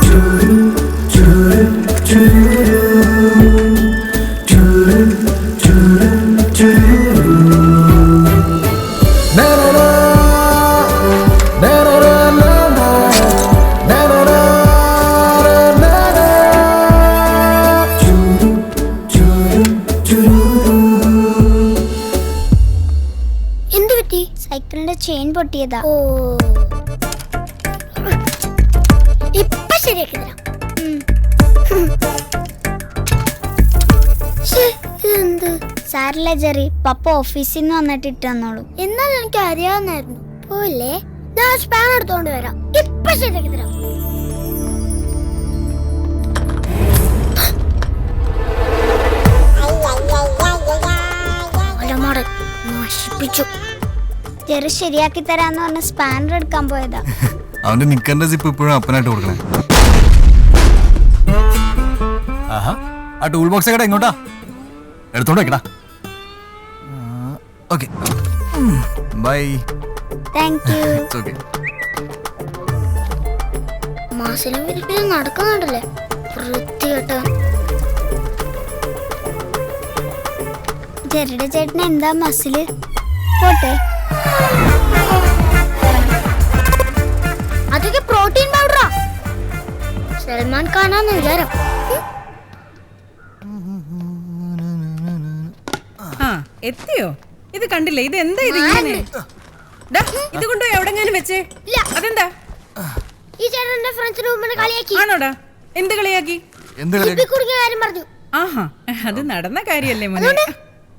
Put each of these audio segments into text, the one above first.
do do do do പൊട്ടിയതാ. ഓ. ഇപ്പൊ ശരിയാക്കി തരാം. ഇതെന്ത്? സാരില്ല ജെറി പപ്പ ഓഫീസിൽ നിന്ന് വന്നിട്ട് ഇട്ട് തന്നോളൂ. എന്നാൽ എനിക്ക് അറിയാവുന്നായിരുന്നു പോലെ ഞാൻ സ്പാൻ എടുത്തോണ്ട് വരാം. ഇപ്പൊ ശരിയാക്കി തരാം. ജെറി ശരിയാക്കി തരാന്ന് പറഞ്ഞ സ്പാനർ എടുക്കാൻ പോയതാ. അവന്റെ നിക്കന്റെ സിപ്പ് ഇപ്പോഴും അപ്പനായിട്ട് കൊടുക്കണേ. ആഹാ ആ ടൂൾ ബോക്സ് എങ്ങടാ ഇങ്ങോട്ടാ. എടുത്തോണ്ട് വെക്കടാ. Okay bye thank you okay മാസിലും വിരിപ്പിലും നടക്കുന്നുണ്ടല്ലേ വൃത്തികെട്ടവൻ ജെറിയുടെ ചേട്ടൻ എന്താ മസിൽ? പോട്ടെ. അതൊക്കെ പ്രോട്ടീൻ പൗഡറാ. സൽമാൻ ഖാനാന്ന് വിചാരം. ആ എത്തിയോ? ഇത് കണ്ടില്ലേ? ഇത് എന്താ ഇത് ഇങ്ങനെ? ഇത് കൊണ്ടുപോയി എവിടെങ്ങാനും വെച്ചേ. ഇല്ല. അതെന്താ? ഈ ചേട്ടന്റെ ഫ്രണ്ട്സ് മുമ്പിൽ കളിയാക്കി. ആണോടാ? എന്ത് കളിയാക്കി? എന്ത് കളി ഇപ്പി കുടുങ്ങിയ കാര്യം പറഞ്ഞു. ആഹാ അത് നടന്ന കാര്യല്ലേ മോനെ.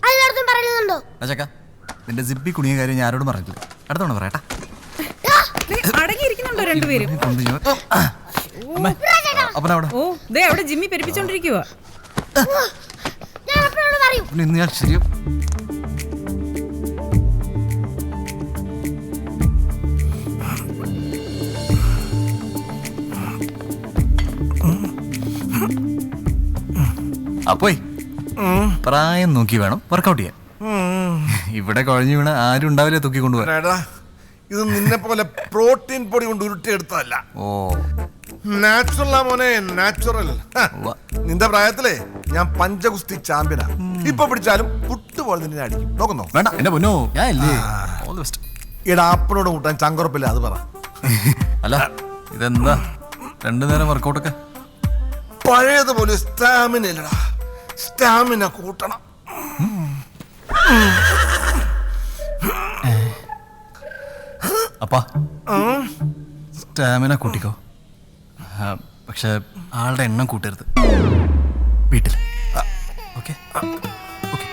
എല്ലായിടത്തും പറയുന്നുണ്ടോ അച്ചക്ക നിന്റെ സിപ്പി കുണിയ കാര്യം ഞാൻ ആരോടും പറഞ്ഞില്ല അടുത്തോണ്ട് പറയട്ടാ. അപ്പോയ് അടങ്ങിയിരിക്കുന്നുണ്ടോ രണ്ടുപേരും? കൊണ്ട് ഞാൻ- ഓ ദേ അവിടെ ജിമ്മി ഞാൻ അപ്പനോട് പറയും. പിന്നെ ഇന്ന് ഞാൻ ശരിയും. അപ്പോയി പ്രായം നോക്കി വേണം വർക്കൗട്ട് ചെയ്യാൻ. ഇവിടെ കുഴഞ്ഞു വീണ ആരും ഉണ്ടാവില്ല തൂക്കി കൊണ്ടുപോകാൻ എടാ ഇത് നിന്നെ പോലെ പ്രോട്ടീൻ പൊടി കൊണ്ട് ഉരുട്ടിയെടുത്തതല്ല. ഓ. നാച്ചുറൽ ആ മോനെ നാച്ചുറൽ ഉവ്വ. നിന്റെ പ്രായത്തിലേ ഞാൻ പഞ്ചഗുസ്തി ചാമ്പ്യനാ ഇപ്പൊ പിടിച്ചാലും പുട്ടുപോലെ നിന്നെ അടിക്കും. നോക്കുന്നോ? വേണ്ട എന്റെ പൊന്നോ. ഞാൻ ഇല്ലേ? ഇടാ അപ്പനോട് കൂട്ടാൻ ചങ്കുറപ്പില്ല അത് പറ. അല്ല ഇതെന്താ? രണ്ടു നേരം വർക്കൗട്ട് ഒക്കെ? പഴയതുപോലെ സ്റ്റാമിന ഇല്ലടാ. സ്റ്റാമിന കൂട്ടണം. അപ്പാ. സ്റ്റാമിന കൂട്ടിക്കോ. പക്ഷെ ആളുടെ എണ്ണം കൂട്ടരുത്. വീട്ടിൽ. ഓക്കെ. ഓക്കെ.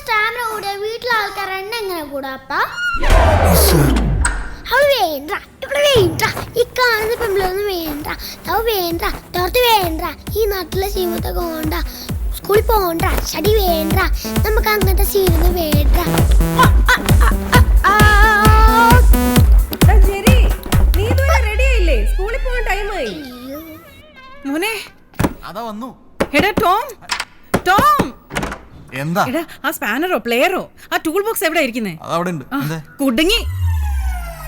സ്റ്റാമിന വീട്ടിലെ ആൾക്കാർ എണ്ണ എങ്ങനെ കൂടാ അപ്പാ? വേണ്ട ഇവിടെ വേണ്ട. ഈ കാണുന്ന പെമ്പിളൊന്നും വേണ്ട. വേണ്ട തോർത്ത് വേണ്ട. ഈ നാട്ടിലെ ജീവിതമൊക്കെ വേണ്ട സ്കൂളിൽ പോണ്ട സ്റ്റഡി വേണ്ട. നമുക്ക് അങ്ങനത്തെ സീനൊന്നും വേണ്ട. സ്കൂളിൽ പോകാൻ ടൈമായി മോനെ. അതാ വന്നു. എടാ ടോം. ടോം. എന്താ? എടാ ആ സ്പാനറോ പ്ലെയറോ ആ ടൂൾ ബോക്സ് എവിടെ ഇരിക്കുന്നേ? അവിടെ ഉണ്ട്. എന്താ? കുടുങ്ങി.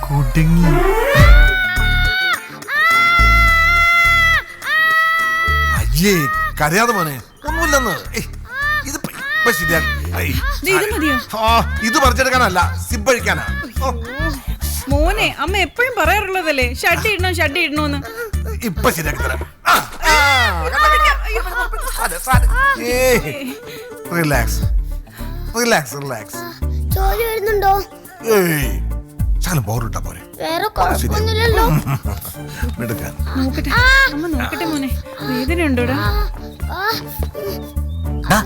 കുടുങ്ങി. അയ്യേ കരയാതെ മോനെ. ഒന്നുമില്ലെന്ന്. ഇത് ഇത് മതിയോ? ഇത് പറിച്ചെടുക്കാനല്ല സിബഴിക്കാനാ മോനെ അമ്മ എപ്പോഴും പറയാറുള്ളതല്ലേ ഷഡ് ഇടണം ഷഡ് ഇടണോന്ന് ഇപ്പൊ ശരിയാക്കി തരാം ആ, ആ, സാധനം, സാധനം. ഏയ്, റിലാക്സ് റിലാക്സ് റിലാക്സ് ജോലി വരുന്നുണ്ടോ ഏയ് ശകലം ബോറിട്ടാ പോരെ വേറെ കുഴപ്പമൊന്നുമില്ലല്ലോ എടുക്കാൻ നോക്കട്ടെ അമ്മ നോക്കട്ടെ മോനെ വേദന ഉണ്ടോടാ ആ,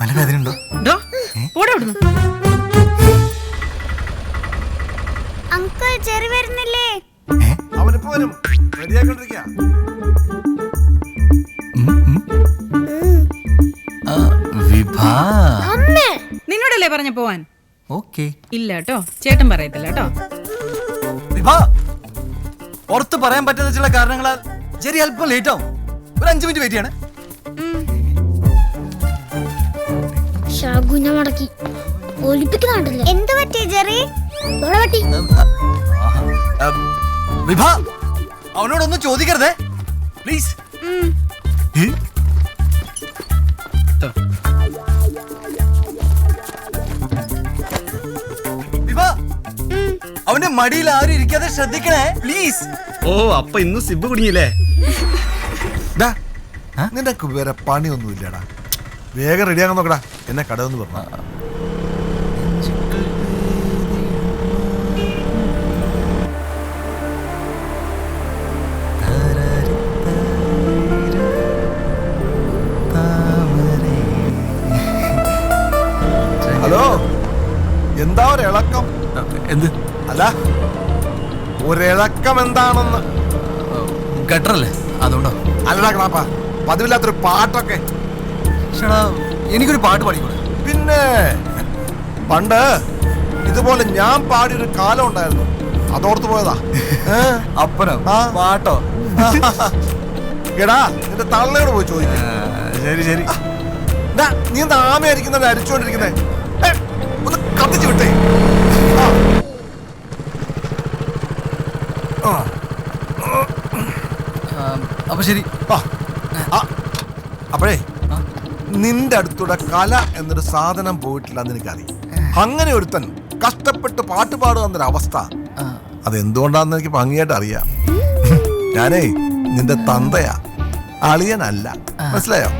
നല്ല വേദന ഉണ്ടോ ഡോ അവിടുന്ന് ചെറി വരുന്നില്ലേ? അവനിപ്പോ വരും. റെഡിയാക്കൊണ്ടിരിക്കുക വിഭാ. അമ്മേ നിന്നോടല്ലേ പറഞ്ഞ പോവാൻ? ഓക്കെ. ഇല്ല കേട്ടോ ചേട്ടൻ പറയത്തില്ല കേട്ടോ. വിഭാ പുറത്ത് പറയാൻ പറ്റാത്ത ചില കാരണങ്ങളാൽ ജെറി അല്പം ലേറ്റ് ആവും ഒരു അഞ്ചു മിനിറ്റ് വെയിറ്റ് ചെയ്യണേ. ശകുന മടക്കി. ഒലിപ്പിക്കുന്നുണ്ടല്ലേ എന്ത് പറ്റി ജെറി? ഇവിടെ പറ്റി വിഭ അവനോടൊന്നും ചോദിക്കരുതേ. പ്ലീസ് വിഭ അവന്റെ മടിയിൽ ആരും ഇരിക്കാതെ ശ്രദ്ധിക്കണേ. പ്ലീസ് ഓ അപ്പൊ ഇന്ന് സിബ് കുടുങ്ങിയില്ലേ? നിന്റെ നിനക്ക് വേറെ പണിയൊന്നുമില്ലടാ. വേഗം റെഡിയാകാൻ നോക്കടാ. എന്നെ കടമെന്ന് പറഞ്ഞു. ഒരിളക്കം എന്താണെന്ന് ഗട്ടറല്ലേ? അതുകൊണ്ടോ? അല്ലടാ ക്ലാപ്പ പതിവില്ലാത്തൊരു പാട്ടൊക്കെ. ചേടാ എനിക്കൊരു പാട്ട് പാടിക്കൂടെ? പിന്നെ പണ്ട് ഇതുപോലെ ഞാൻ പാടിയൊരു കാലം ഉണ്ടായിരുന്നു. അതോർത്ത് പോയതാ? അപ്പനോ? പാട്ടോ? എടാ നിന്റെ തള്ളയോട് പോയി ചോദിക്കും. ശരി ശരി. നീ എന്താ ആമയായിരിക്കുന്നത് അരിച്ചോണ്ടിരിക്കുന്നേ ഒന്ന് കത്തിച്ചു വിട്ടേ ആ. ആ, അപ്പൊ ശരി. അപ്പോഴേ നിന്റെ അടുത്തൂടെ കല എന്നൊരു സാധനം പോയിട്ടില്ല എന്ന് എനിക്കറിയാം. അങ്ങനെ ഒരുത്തൻ കഷ്ടപ്പെട്ട് പാട്ട് പാടുക എന്നൊരു അവസ്ഥ അതെന്തുകൊണ്ടാന്ന് എനിക്ക് ഭംഗിയായിട്ട് അറിയാം. ഞാനേ നിന്റെ തന്തയാ. അളിയനല്ല. മനസ്സിലായോ.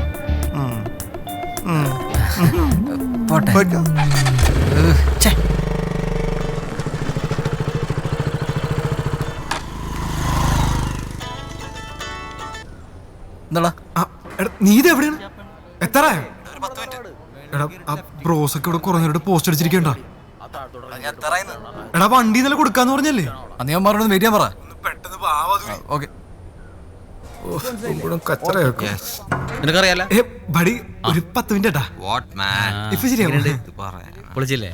പോട്ടെ. എന്താടാ? നീ ഇത് എവിടെയാണ്? എത്ര എടാ ആ ബ്രോസ് ഒക്കെ ഇവിടെ കുറഞ്ഞിട്ട് പോസ്റ്റ് അടിച്ചിരിക്കണ്ട? എടാ വണ്ടി ഇന്നലെ കൊടുക്കാന്ന് പറഞ്ഞല്ലേ? അന്ന് ഞാൻ പറഞ്ഞു വരിക പറ. പെട്ടെന്ന് ഓക്കെ. നിനക്കറിയാലോ? ഒരു പത്ത് മിനിറ്റ് ഏട്ടാ വാട്ട് മാൻ ഇപ്പൊ ശരിയാ പൊളിച്ചില്ലേ